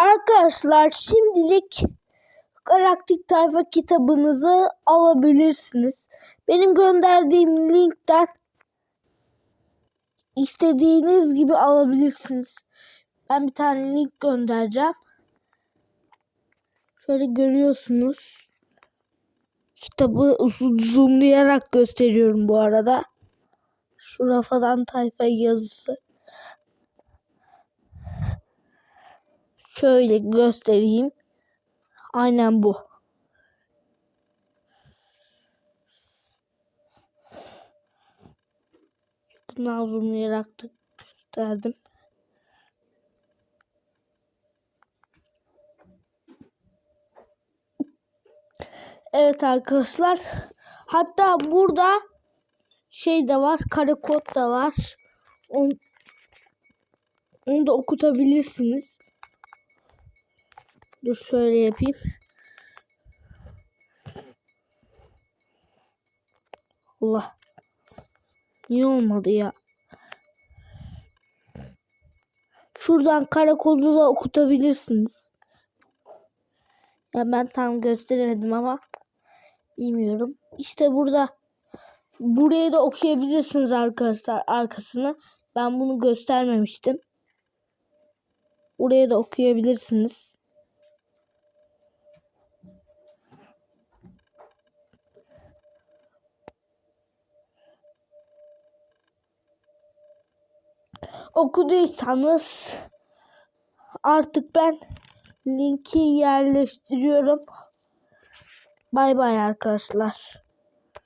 Arkadaşlar şimdilik Galaktik Tayfa kitabınızı alabilirsiniz. Benim gönderdiğim linkten istediğiniz gibi alabilirsiniz. Ben bir tane link göndereceğim. Şöyle görüyorsunuz. Kitabı zoomlayarak gösteriyorum bu arada. Şu Rafadan Tayfa yazısı. Şöyle göstereyim. Aynen bu. Yakından zoomlayarak da gösterdim. Evet arkadaşlar. Hatta burada şey de var. Kare kod da var. Onu, onu da okutabilirsiniz. Dur şöyle yapayım. Allah. Niye olmadı ya? Şuradan kare kodu da okutabilirsiniz. Ya ben tam gösteremedim ama bilmiyorum. İşte burada burayı da okuyabilirsiniz arkadaşlar arkasını. Ben bunu göstermemiştim. Buraya da okuyabilirsiniz. Okuduysanız artık ben linki yerleştiriyorum. Bay bay arkadaşlar.